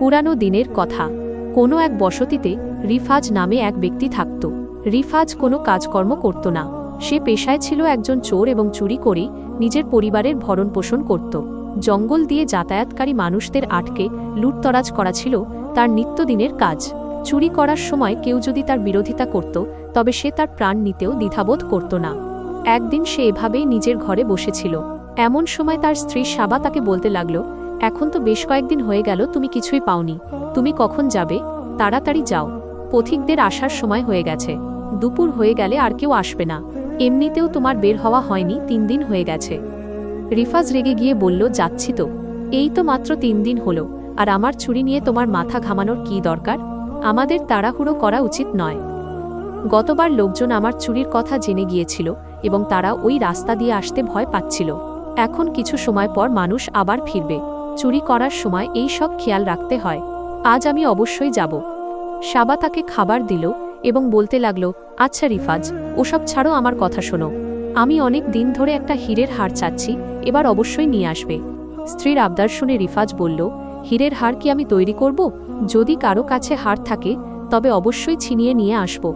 পুরানো দিনের কথা। কোনো এক বসতিতে রিফাজ নামে এক ব্যক্তি থাকত। রিফাজ কোনো কাজকর্ম করত না। সে পেশায় ছিল একজন চোর এবং চুরি করেই নিজের পরিবারের ভরণ পোষণ করত। জঙ্গল দিয়ে যাতায়াতকারী মানুষদের আটকে লুটতরাজ করা ছিল তার নিত্যদিনের কাজ। চুরি করার সময় কেউ যদি তার বিরোধিতা করত, তবে সে তার প্রাণ নিতেও দ্বিধাবোধ করত না। একদিন সে এভাবেই নিজের ঘরে বসেছিল। এমন সময় তার স্ত্রী সাবা তাকে বলতে লাগল এখন তো বেশ কয়েকদিন হয়ে গেল, তুমি কিছুই পাওনি। তুমি কখন যাবে? তাড়াতাড়ি যাও। পথিকদের আসার সময় হয়ে গেছে। দুপুর হয়ে গেলে আর কেউ আসবে না। এমনিতেও তোমার বের হওয়া হয়নি, তিন দিন হয়ে গেছে। রিফাজ রেগে গিয়ে বলল, যাচ্ছি তো। এই তো মাত্র তিন দিন হলো। আর আমার চুরি নিয়ে তোমার মাথা ঘামানোর কি দরকার? আমাদের তাড়াহুড়ো করা উচিত নয়। গতবার লোকজন আমার চুরির কথা জেনে গিয়েছিল এবং তারা ওই রাস্তা দিয়ে আসতে ভয় পাচ্ছিল। এখন কিছু সময় পর মানুষ আবার ফিরবে। চুরি করার সময় এই সব খেয়াল রাখতে হয়। আজ আমি অবশ্যই যাব। সাবা তাকে খাবার দিল এবং বলতে লাগল আচ্ছা রিফাজ, ওসব ছাড়ো আমার কথা শোনো। আমি অনেক দিন ধরে একটা হীরের হার চাচ্ছি, এবার অবশ্যই নিয়ে আসবে। স্ত্রীর আবদার শুনে রিফাজ বলল, হীরের হার কি আমি তৈরি করব? যদি কারও কাছে হার থাকে, তবে অবশ্যই ছিনিয়ে নিয়ে আসব।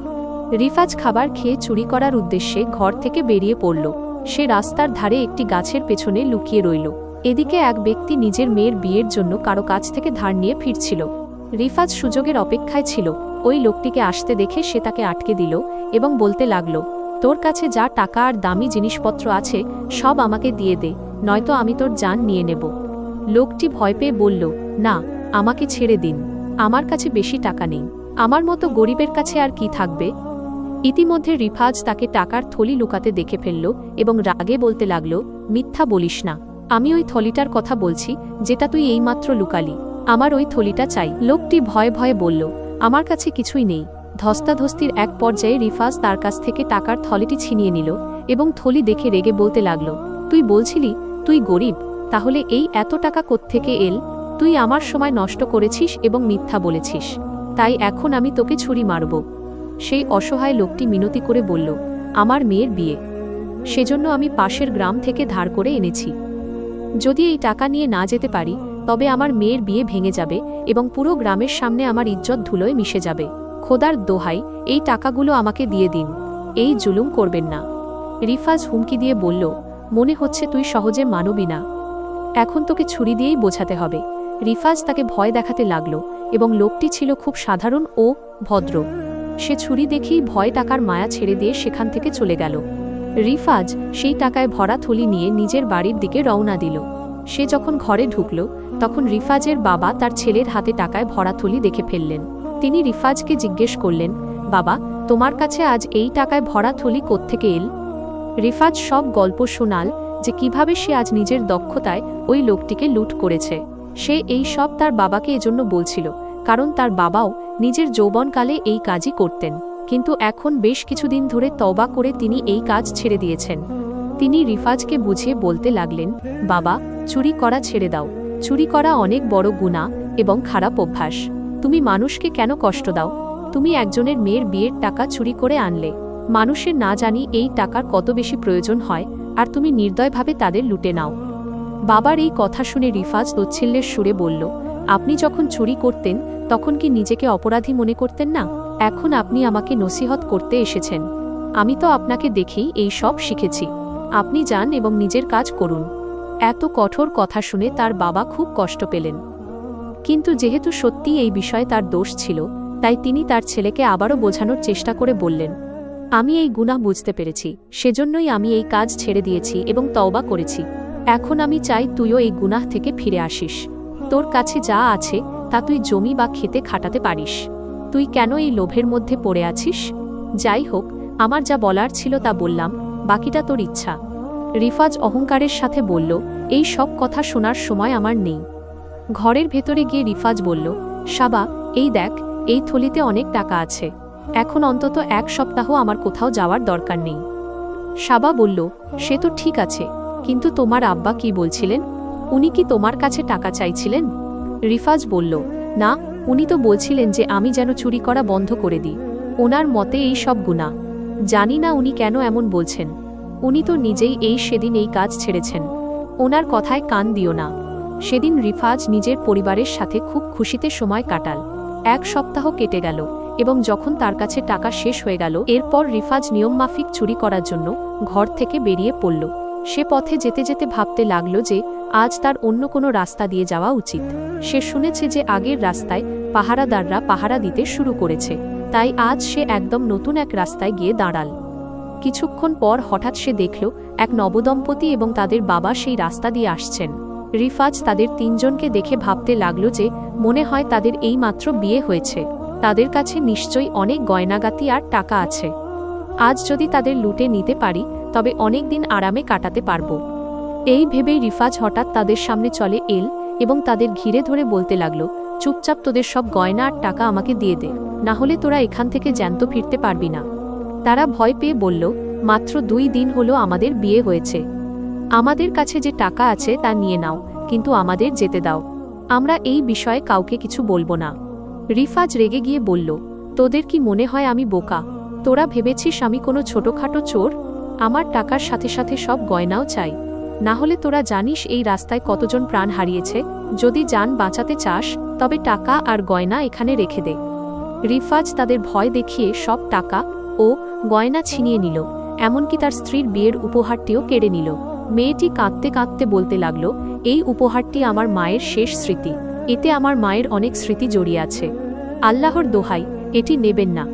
রিফাজ খাবার খেয়ে চুরি করার উদ্দেশ্যে ঘর থেকে বেরিয়ে পড়ল। সে রাস্তার ধারে একটি গাছের পেছনে লুকিয়ে রইল। এদিকে এক ব্যক্তি নিজের মেয়ের বিয়ের জন্য কারও কাছ থেকে ধার নিয়ে ফিরছিল। রিফাজ সুযোগের অপেক্ষায় ছিল। ওই লোকটিকে আসতে দেখে সে তাকে আটকে দিল এবং বলতে লাগল, তোর কাছে যা টাকা আর দামি জিনিসপত্র আছে, সব আমাকে দিয়ে দে, নয়তো আমি তোর যান নিয়ে নেব। লোকটি ভয় পেয়ে বলল, না, আমাকে ছেড়ে দিন। আমার কাছে বেশি টাকা নেই। আমার মতো গরিবের কাছে আর কি থাকবে? ইতিমধ্যে রিফাজ তাকে টাকার থলি লুকাতে দেখে ফেলল এবং রাগে বলতে লাগল, মিথ্যা বলিস না। আমি ওই থলিটার কথা বলছি, যেটা তুই এইমাত্র লুকালি। আমার ওই থলিটা চাই। লোকটি ভয়ে ভয়ে বলল, আমার কাছে কিছুই নেই। ধস্তাধস্তির এক পর্যায়ে রিফাজ তার কাছ থেকে টাকার থলিটি ছিনিয়ে নিল এবং থলি দেখে রেগে বলতে লাগল, তুই বলছিলি, তুই গরিব, তাহলে এই এত টাকা কোত্থেকে এল? তুই আমার সময় নষ্ট করেছিস এবং মিথ্যা বলেছিস। তাই এখন আমি তোকে ছুরি মারব। সেই অসহায় লোকটি মিনতি করে বলল, আমার মেয়ের বিয়ে। সেজন্য আমি পাশের গ্রাম থেকে ধার করে এনেছি। যদি এই টাকা নিয়ে না যেতে পারি, তবে আমার মেয়ের বিয়ে ভেঙে যাবে এবং পুরো গ্রামের সামনে আমার ইজ্জত ধুলোয় মিশে যাবে। খোদার দোহাই, এই টাকাগুলো আমাকে দিয়ে দিন। এই জুলুম করবেন না। রিফাজ হুমকি দিয়ে বলল, মনে হচ্ছে তুই সহজে মানবি না। এখন তোকে ছুরি দিয়েই বোঝাতে হবে। রিফাজ তাকে ভয় দেখাতে লাগল এবং লোকটি ছিল খুব সাধারণ ও ভদ্র। সে ছুরি দেখেই ভয় টাকার মায়া ছেড়ে দিয়ে সেখান থেকে চলে গেল। রিফাজ সেই টাকায় ভরা থলি নিয়ে নিজের বাড়ির দিকে রওনা দিল। সে যখন ঘরে ঢুকল, তখন রিফাজের বাবা তার ছেলের হাতে টাকায় ভরা থলি দেখে ফেললেন। তিনি রিফাজকে জিজ্ঞেস করলেন, বাবা, তোমার কাছে আজ এই টাকায় ভরা থলি কোত্থেকে এল? রিফাজ সব গল্প শোনাল যে কীভাবে সে আজ নিজের দক্ষতায় ওই লোকটিকে লুট করেছে। সে এই সব তার বাবাকে এজন্য বলছিল, কারণ তার বাবাও নিজের যৌবনকালে এই কাজই করতেন। কিন্তু এখন বেশ কিছুদিন ধরে তবা করে তিনি এই কাজ ছেড়ে দিয়েছেন। তিনি রিফাজকে বুঝিয়ে বলতে লাগলেন, বাবা, চুরি করা ছেড়ে দাও। চুরি করা অনেক বড় গুণা এবং খারাপ অভ্যাস। তুমি মানুষকে কেন কষ্ট দাও? তুমি একজনের মেয়ের বিয়ের টাকা চুরি করে আনলে। মানুষের না জানি এই টাকার কত বেশি প্রয়োজন হয়, আর তুমি নির্দয়ভাবে তাদের লুটে নাও। বাবার এই কথা শুনে রিফাজ তচ্ছিল্যের সুরে বলল, আপনি যখন চুরি করতেন, তখন কি নিজেকে অপরাধী মনে করতেন না? এখন আপনি আমাকে নসিহত করতে এসেছেন। আমি তো আপনাকে দেখেই এই সব শিখেছি। আপনি যান এবং নিজের কাজ করুন। এত কঠোর কথা শুনে তার বাবা খুব কষ্ট পেলেন। কিন্তু যেহেতু সত্যি এই বিষয়ে তার দোষ ছিল, তাই তিনি তার ছেলেকে আবারও বোঝানোর চেষ্টা করে বললেন, আমি এই গুনাহ বুঝতে পেরেছি, সেজন্যই আমি এই কাজ ছেড়ে দিয়েছি এবং তওবা করেছি। এখন আমি চাই তুইও এই গুনাহ থেকে ফিরে আসিস। তোর কাছে যা আছে, তা তুই জমি বা খেতে খাটাতে পারিস। তুই কেন এই লোভের মধ্যে পড়ে আছিস? যাই হোক, আমার যা বলার ছিল তা বললাম, বাকিটা তোর ইচ্ছা। রিফাজ অহংকারের সাথে বলল, এই সব কথা শোনার সময় আমার নেই। ঘরের ভেতরে গিয়ে রিফাজ বলল, সাবা, এই দেখ, এই থলিতে অনেক টাকা আছে। এখন অন্তত এক সপ্তাহ আমার কোথাও যাওয়ার দরকার নেই। সাবা বলল, সে তো ঠিক আছে, কিন্তু তোমার আব্বা কি বলছিলেন? উনি কি তোমার কাছে টাকা চাইছিলেন? রিফাজ বলল, না উনি তো বলছিলেন যে আমি যেন চুরি করা বন্ধ করে দিই। ওনার মতে এই সব গুণা জানি না উনি কেন এমন বলছেন। উনি তো নিজেই এই সেদিন এই কাজ ছেড়েছেন। ওনার কথায় কান দিও না। সেদিন রিফাজ নিজের পরিবারের সাথে খুব খুশিতে সময় কাটাল। এক সপ্তাহ কেটে গেল এবং যখন তার কাছে টাকা শেষ হয়ে গেল, এরপর রিফাজ নিয়মমাফিক চুরি করার জন্য ঘর থেকে বেরিয়ে পড়ল। সে পথে যেতে যেতে ভাবতে লাগল যে আজ তার অন্য কোনো রাস্তা দিয়ে যাওয়া উচিত। সে শুনেছে যে আগের রাস্তায় পাহারাদাররা পাহারা দিতে শুরু করেছে। তাই আজ সে একদম নতুন এক রাস্তায় গিয়ে দাঁড়াল। কিছুক্ষণ পর হঠাৎ সে দেখল, এক নবদম্পতি এবং তাদের বাবা সেই রাস্তা দিয়ে আসছেন। রিফাজ তাদের তিনজনকে দেখে ভাবতে লাগল যে মনে হয় তাদের এই মাত্র বিয়ে হয়েছে। তাদের কাছে নিশ্চয়ই অনেক গয়নাগাতি আর টাকা আছে। আজ যদি তাদের লুটে নিতে পারি, তবে অনেক দিন আরামে কাটাতে পারব। এই ভেবেই রিফাজ হঠাৎ তাদের সামনে চলে এল এবং তাদের ঘিরে ধরে বলতে লাগল, চুপচাপ তোদের সব গয়না আর টাকা আমাকে দিয়ে দে, না হলে তোরা এখান থেকে জ্যান্ত ফিরতে পারবি না। তারা ভয় পেয়ে বলল, মাত্র দুই দিন হলো আমাদের বিয়ে হয়েছে। আমাদের কাছে যে টাকা আছে তা নিয়ে নাও, কিন্তু আমাদের যেতে দাও। আমরা এই বিষয়ে কাউকে কিছু বলব না। রিফাজ রেগে গিয়ে বলল, তোদের কি মনে হয় আমি বোকা? তোরা ভেবেছিস আমি কোনো ছোটখাটো চোর? আমার টাকার সাথে সাথে সব গয়নাও চাই। না হলে তোরা জানিস এই রাস্তায় কতজন প্রাণ হারিয়েছে, যদি যান বাঁচাতে চাস, তবে টাকা আর গয়না এখানে রেখে দে। রিফাজ তাদের ভয় দেখিয়ে সব টাকা ও গয়না ছিনিয়ে নিল, এমনকি তার স্ত্রীর বিয়ের উপহারটিও কেড়ে নিল। মেয়েটি কাঁদতে কাঁদতে বলতে লাগল, এই উপহারটি আমার মায়ের শেষ স্মৃতি, এতে আমার মায়ের অনেক স্মৃতি জড়িয়ে আছে। আল্লাহর দোহাই, এটি নেবেন না।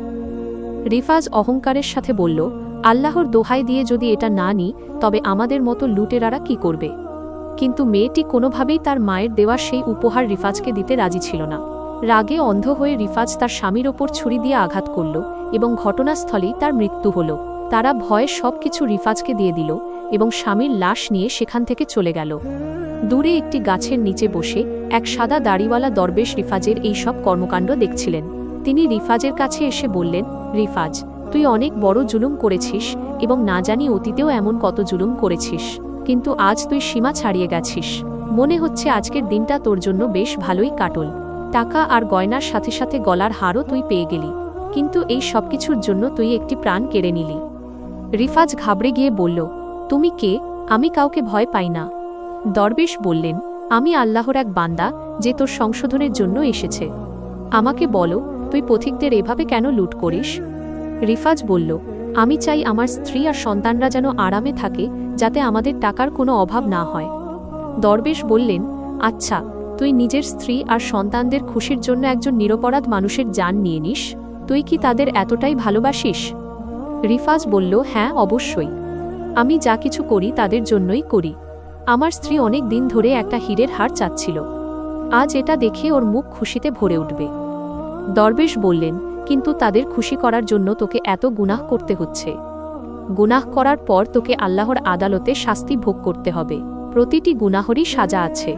রিফাজ অহংকারের সাথে বলল আল্লাহর দোহাই দিয়ে যদি এটা না নিই তবে আমাদের মতো লুটেরারা কি করবে? কিন্তু মেয়েটি কোনোভাবেই তার মায়ের দেওয়া সেই উপহার রিফাজকে দিতে রাজি ছিল না। রাগে অন্ধ হয়ে রিফাজ তার স্বামীর ওপর ছুরি দিয়ে আঘাত করল এবং ঘটনাস্থলেই তার মৃত্যু হল। তারা ভয়ে সবকিছু রিফাজকে দিয়ে দিল এবং স্বামীর লাশ নিয়ে সেখান থেকে চলে গেল। দূরে একটি গাছের নিচে বসে এক সাদা দাড়িওয়ালা দরবেশ রিফাজের এই সব কর্মকাণ্ড দেখছিলেন। তিনি রিফাজের কাছে এসে বললেন, রিফাজ তুই অনেক বড় জুলুম করেছিস এবং না জানি অতীতেও এমন কত জুলুম করেছিস, কিন্তু আজ তুই সীমা ছাড়িয়ে গেছিস। মনে হচ্ছে আজকের দিনটা তোর জন্য বেশ ভালোই কাটল। টাকা আর গয়নার সাথে সাথে গলার হারও তুই পেয়ে গেলি, কিন্তু এই সব কিছুর জন্য তুই একটি প্রাণ কেড়ে নিলি। রিফাজ ঘাবড়ে গিয়ে বলল, তুমি কে? আমি কাউকে ভয় পাই না। দরবেশ বললেন, আমি আল্লাহর এক বান্দা যে তোর সংশোধনের জন্য এসেছে। আমাকে বলো, তুই পথিকদের এভাবে কেন লুট করিস? রিফাজ বলল, আমি চাই আমার স্ত্রী আর সন্তানরা যেন আরামে থাকে, যাতে আমাদের টাকার কোনো অভাব না হয়। দরবেশ বললেন আচ্ছা তুই নিজের স্ত্রী আর সন্তানদের খুশির জন্য একজন নিরপরাধ মানুষের যান নিয়ে নিস। তুই কি তাদের এতটাই ভালোবাসিস? রিফাজ বলল হ্যাঁ অবশ্যই। আমি যা কিছু করি তাদের জন্যই করি। আমার স্ত্রী অনেক দিন ধরে একটা হীরের হার চাচ্ছিল। আজ এটা দেখে ওর মুখ খুশিতে ভরে উঠবে। দরবেশ বললেন কিন্তু তাদের খুশি করার জন্য তোকে এত গুনাহ করতে হচ্ছে। গুনাহ করার পর তোকে আল্লাহর আদালতে শাস্তি ভোগ করতে হবে। প্রতিটি গুনাহরই সাজা আছে।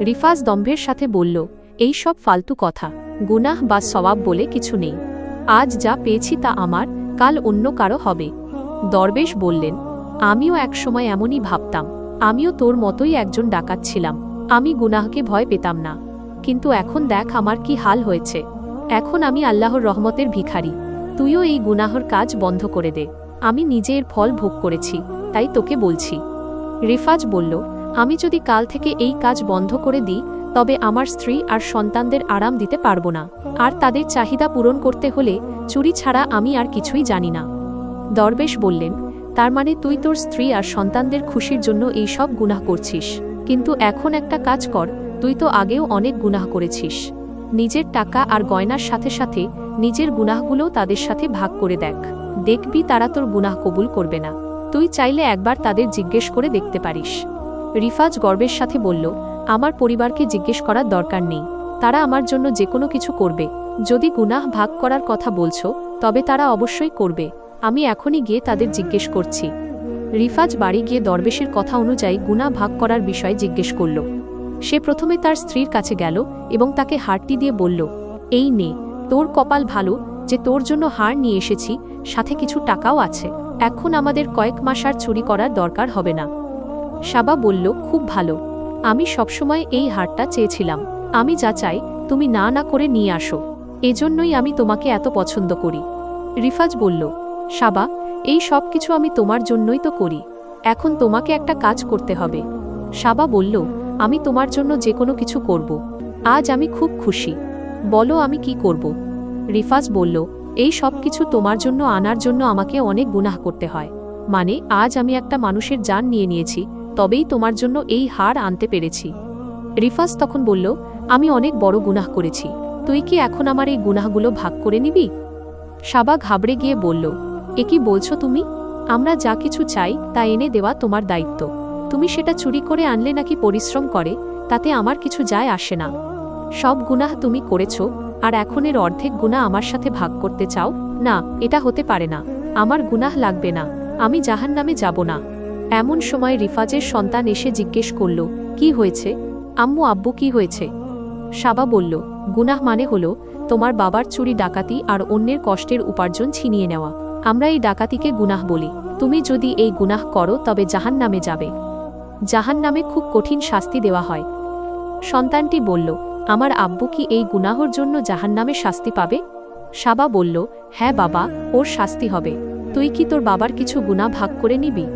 রিফাজ দম্ভের সাথে বলল, এই সব ফালতু কথা। গুনাহ বা সওয়াব বলে কিছু নেই। আজ যা পেয়েছি তা আমার, কাল অন্য কারও হবে। দরবেশ বললেন, আমিও একসময় এমনই ভাবতাম। আমিও তোর মতোই একজন ডাকাত ছিলাম। আমি গুনাহকে ভয় পেতাম না। কিন্তু এখন দেখ আমার কি হাল হয়েছে। এখন আমি আল্লাহর রহমতের ভিখারি। তুইও এই গুনাহর কাজ বন্ধ করে দে। আমি নিজে এর ফল ভোগ করেছি, তাই তোকে বলছি। রিফাজ বলল, আমি যদি কাল থেকে এই কাজ বন্ধ করে দিই, তবে আমার স্ত্রী আর সন্তানদের আরাম দিতে পারব না। আর তাদের চাহিদা পূরণ করতে হলে চুরি ছাড়া আমি আর কিছুই জানি না। দরবেশ বললেন, তার মানে তুই তোর স্ত্রী আর সন্তানদের খুশির জন্য এই সব গুনাহ করছিস। কিন্তু এখন একটা কাজ কর, তুই তো আগেও অনেক গুনাহ করেছিস। নিজের টাকা আর গয়নার সাথে সাথে নিজের গুনাহগুলোও তাদের সাথে ভাগ করে দেখ। দেখবি তারা তোর গুনাহ কবুল করবে না। তুই চাইলে একবার তাদের জিজ্ঞেস করে দেখতে পারিস। রিফাজ গর্বের সাথে বলল, আমার পরিবারকে জিজ্ঞেস করার দরকার নেই। তারা আমার জন্য যে কোনো কিছু করবে। যদি গুনাহ ভাগ করার কথা বলছো, তবে তারা অবশ্যই করবে। আমি এখনই গিয়ে তাদের জিজ্ঞেস করছি। রিফাজ বাড়ি গিয়ে দরবেশের কথা অনুযায়ী গুনাহ ভাগ করার বিষয়ে জিজ্ঞেস করল সে প্রথমে তার স্ত্রীর কাছে গেল এবং তাকে হারটি দিয়ে বলল, এই নে, তোর কপাল ভালো, যে তোর জন্য হার নিয়ে এসেছি, সাথে কিছু টাকাও আছে, এখন আমাদের কয়েক মাস আর চুরি করার দরকার হবে না। সাবা বলল, খুব ভালো, আমি সবসময় এই হারটা চেয়েছিলাম, আমি যা চাই, তুমি না না করে নিয়ে আসো, এজন্যই আমি তোমাকে এত পছন্দ করি। রিফাজ বলল, সাবা, এই সব কিছু আমি তোমার জন্যই তো করি, এখন তোমাকে একটা কাজ করতে হবে। সাবা বলল আমি তোমার জন্য যে কোনো কিছু করব। আজ আমি খুব খুশি। বলো, আমি কি করব? রিফাজ বলল, এই সব কিছু তোমার জন্য আনার জন্য আমাকে অনেক গুনাহ করতে হয়। মানে আজ আমি একটা মানুষের জান নিয়ে নিয়েছি, তবেই তোমার জন্য এই হার আনতে পেরেছি। রিফাজ তখন বলল, আমি অনেক বড় গুনাহ করেছি। তুই কি এখন আমার এই গুনাহগুলো ভাগ করে নিবি? সাবা ঘাবড়ে গিয়ে বলল, এ কি বলছো তুমি? আমরা যা কিছু চাই তা এনে দেওয়া তোমার দায়িত্ব। তুমি সেটা চুরি করে আনলে নাকি পরিশ্রম করে, তাতে আমার কিছু যায় আসে না। সব গুনাহ তুমি করেছ, আর এখন এর অর্ধেক গুনাহ আমার সাথে ভাগ করতে চাও? না, এটা হতে পারে না। আমার গুনাহ লাগবে না। আমি জাহান নামে যাব না। এমন সময় রিফাজের সন্তান এসে জিজ্ঞেস করল, কি হয়েছে? আম্মু, আব্বু, কি হয়েছে? সাবা বলল, গুনাহ মানে হল, তোমার বাবার চুরি ডাকাতি আর অন্যের কষ্টের উপার্জন ছিনিয়ে নেওয়া। আমরা এই ডাকাতিকে গুনাহ বলি। তুমি যদি এই গুনাহ করো, তবে জাহান নামে যাবে। জাহান নামে খুব কঠিন শাস্তি দেওয়া হয়। সন্তানটি বলল, আমার আব্বু কি এই গুনাহর জন্য জাহান নামে শাস্তি পাবে? সাবা বলল হ্যাঁ বাবা, ওর শাস্তি হবে। তুই কি তোর বাবার কিছু গুনাহ ভাগ করে নিবি?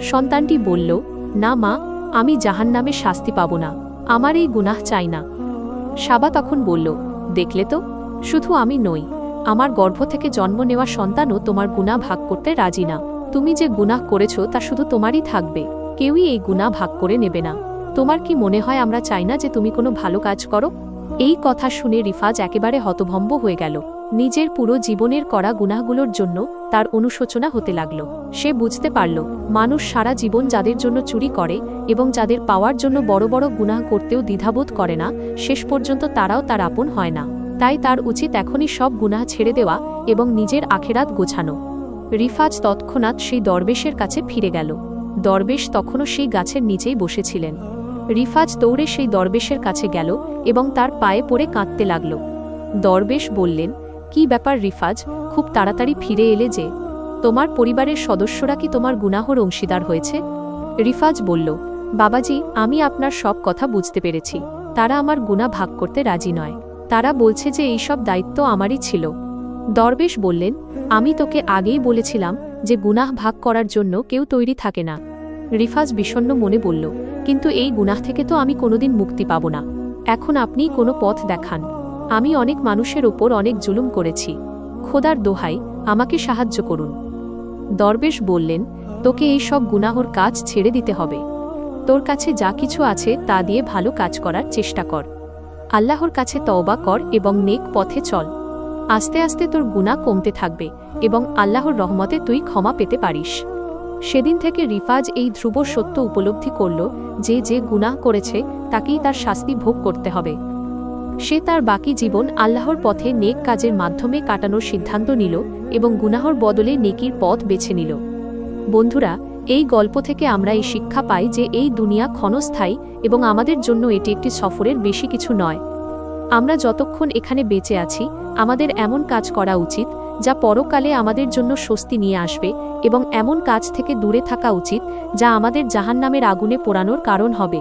সন্তানটি বলল, না মা, আমি জাহান নামে শাস্তি পাব না। আমার এই গুনাহ চাই না। সাবা তখন বলল, দেখলে তো, শুধু আমি নই। আমার গর্ভ থেকে জন্ম নেওয়া সন্তানও তোমার গুনাহ ভাগ করতে রাজি না। তুমি যে গুনাহ করেছ তা শুধু তোমারই থাকবে। কেউই এই গুনাহ ভাগ করে নেবে না। তোমার কি মনে হয় আমরা চাই না যে তুমি কোনো ভালো কাজ করো? এই কথা শুনে রিফাজ একেবারে হতভম্ব হয়ে গেল। নিজের পুরো জীবনের করা গুনাহগুলোর জন্য তার অনুশোচনা হতে লাগল। সে বুঝতে পারল, মানুষ সারা জীবন যাদের জন্য চুরি করে এবং যাদের পাওয়ার জন্য বড় বড় গুনাহ করতেও দ্বিধাবোধ করে না, শেষ পর্যন্ত তারাও তার আপন হয় না। তাই তার উচিত এখনই সব গুনাহ ছেড়ে দেওয়া এবং নিজের আখেরাত গোছানো। রিফাজ তৎক্ষণাৎ সেই দরবেশের কাছে ফিরে গেল। দরবেশ তখনও সেই গাছের নিচেই বসেছিলেন। রিফাজ দৌড়ে সেই দরবেশের কাছে গেল এবং তার পায়ে পড়ে কাঁদতে লাগল। দরবেশ বললেন, কি ব্যাপার রিফাজ, খুব তাড়াতাড়ি ফিরে এলে যে? তোমার পরিবারের সদস্যরা কি তোমার গুনাহর অংশীদার হয়েছে? রিফাজ বলল, বাবাজি, আমি আপনার সব কথা বুঝতে পেরেছি। তারা আমার গুণা ভাগ করতে রাজি নয়। তারা বলছে যে এই সব দায়িত্ব আমারই ছিল। দরবেশ বললেন, আমি তোকে আগেই বলেছিলাম যে গুনাহ ভাগ করার জন্য কেউ তৈরি থাকে না। রিফাজ বিষণ্ণ মনে বলল, কিন্তু এই গুনাহ থেকে তো আমি কোনোদিন মুক্তি পাব না। এখন আপনি কোনো পথ দেখান। আমি অনেক মানুষের ওপর অনেক জুলুম করেছি। খোদার দোহাই, আমাকে সাহায্য করুন। দরবেশ বললেন, তোকে এই সব গুনাহর কাজ ছেড়ে দিতে হবে। তোর কাছে যা কিছু আছে তা দিয়ে ভালো কাজ করার চেষ্টা কর। আল্লাহর কাছে তওবা কর এবং নেক পথে চল। আস্তে আস্তে তোর গুণা কমতে থাকবে এবং আল্লাহর রহমতে তুই ক্ষমা পেতে পারিস। সেদিন থেকে রিফাজ এই ধ্রুব সত্য উপলব্ধি করল যে যে গুনাহ করেছে তাকেই তার শাস্তি ভোগ করতে হবে। সে তার বাকি জীবন আল্লাহর পথে নেক কাজের মাধ্যমে কাটানোর সিদ্ধান্ত নিল এবং গুনাহর বদলে নেকির পথ বেছে নিল। বন্ধুরা, এই গল্প থেকে আমরা এই শিক্ষা পাই যে এই দুনিয়া ক্ষণস্থায়ী এবং আমাদের জন্য এটি একটি সফরের বেশি কিছু নয়। আমরা যতক্ষণ এখানে বেঁচে আছি, আমাদের এমন কাজ করা উচিত, যা পরকালে আমাদের জন্য স্বস্তি নিয়ে আসবে এবং এমন কাজ থেকে দূরে থাকা উচিত, যা আমাদের জাহান্নামের আগুনে পোড়ানোর কারণ হবে।